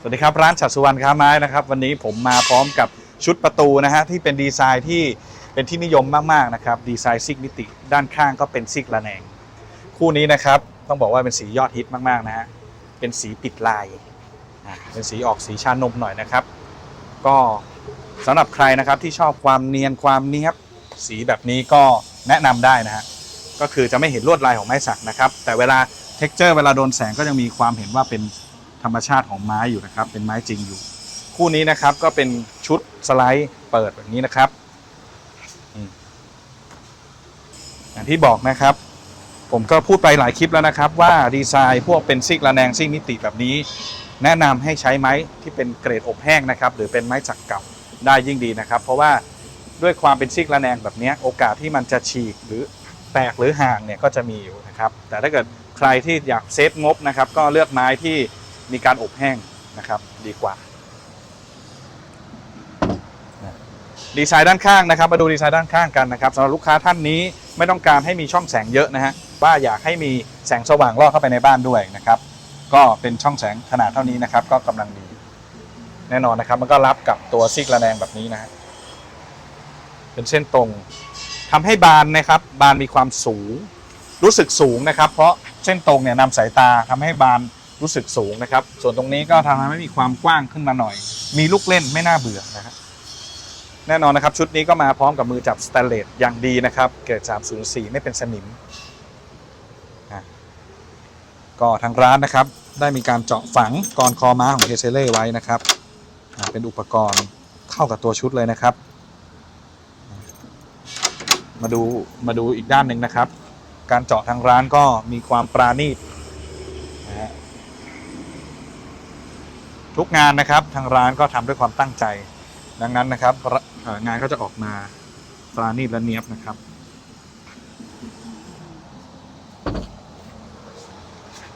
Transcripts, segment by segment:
สวัสดีครับ ร้านฉัดสุวรรณค้าไม้นะครับ วันนี้ผมมาพร้อมกับชุดประตูนะฮะที่เป็นดีไซน์ที่เป็นที่นิยมมากๆนะครับดีไซน์ซิกมิติ ด้านข้างก็เป็นซิกระแนง คู่นี้นะครับต้องบอกว่าเป็นสียอดฮิตมากๆนะฮะเป็นสีปิดลายเป็นสีออกสีชานมหน่อยนะครับ ก็สำหรับใครนะครับที่ชอบความเนียนความเนียบสีแบบนี้ก็แนะนำได้นะฮะก็คือจะไม่เห็นลวดลายของไม้สักนะครับ แต่เวลาเท็กเจอร์เวลาโดนแสงก็ยังมีความเห็นว่าเป็น ธรรมชาติของไม้อยู่นะครับ เป็นไม้จริงอยู่ คู่นี้นะครับก็เป็นชุดสไลด์เปิดแบบนี้นะครับอย่างที่บอกนะครับ ผมก็พูดไปหลายคลิปแล้วนะครับ ว่าดีไซน์พวกเป็นซิกระแนงซิกมิติแบบนี้ แนะนำให้ใช้ไม้ที่เป็นเกรดอบแห้งนะครับ หรือเป็นไม้จักเก่าได้ยิ่งดีนะครับ เพราะว่าด้วยความเป็นซิกระแนงแบบนี้โอกาสที่มันจะฉีกหรือแตกหรือห่างเนี่ยก็จะมีอยู่นะครับ แต่ถ้าเกิดใครที่อยากเซฟงบนะครับ ก็เลือกไม้ที่ มีการอบแห้งนะครับดีกว่า ดีไซน์ด้านข้างนะครับ มาดูดีไซน์ด้านข้างกันนะครับสำหรับลูกค้าท่านนี้ไม่ต้องการให้มีช่องแสงเยอะนะฮะว่าอยากให้มีแสงสว่างลอดเข้าไปในบ้านด้วยนะครับก็เป็นช่องแสงขนาดเท่านี้นะครับ ก็กำลังดี แน่นอนนะครับ มันก็รับกับตัวซิกระแนงแบบนี้นะฮะเป็นเส้นตรงทำให้บานนะครับ บานมีความสูง รู้สึกสูงนะครับ เพราะเส้นตรงเนี่ยนำสายตาทำให้บาน รู้สึกสูงนะครับ ส่วนตรงนี้ก็ทำให้มีความกว้างขึ้นมาหน่อย มีลูกเล่นไม่น่าเบื่อนะครับแน่นอนนะครับชุดนี้ก็มาพร้อมกับมือจับสแตนเลสอย่างดีนะครับเกรด304 ไม่เป็นสนิม ก็ทางร้านนะครับ ได้มีการเจาะฝังกรอนคอม้าของเทเซเล่ไว้นะครับเป็นอุปกรณ์เข้ากับตัวชุดเลยนะครับ มาดูมาดูอีกด้านหนึ่งนะครับ การเจาะทางร้านก็มีความปราณีตนะฮะ ทุกงานนะครับทางร้านก็ทำด้วยความตั้งใจ ดังนั้นนะครับงานก็จะออกมาปราณีตและเนียบนะครับ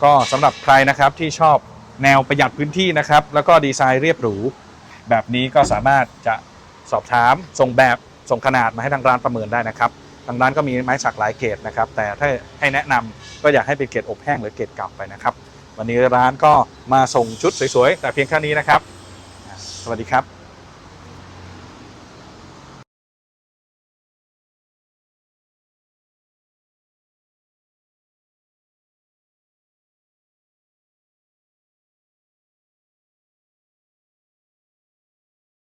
ก็สำหรับใครนะครับที่ชอบแนวประหยัดพื้นที่นะครับ แล้วก็ดีไซน์เรียบหรู แบบนี้ก็สามารถจะสอบถามส่งแบบส่งขนาดมาให้ทางร้านประเมินได้นะครับทางร้านก็มีไม้สักหลายเกรดนะครับ แต่ถ้าให้แนะนำก็อยากให้เป็นเกรดอบแห้งหรือเกรดเก่าไปนะครับ วันนี้ร้านก็มาส่งชุดสวยๆ แต่เพียงแค่นี้นะครับ สวัสดีครับ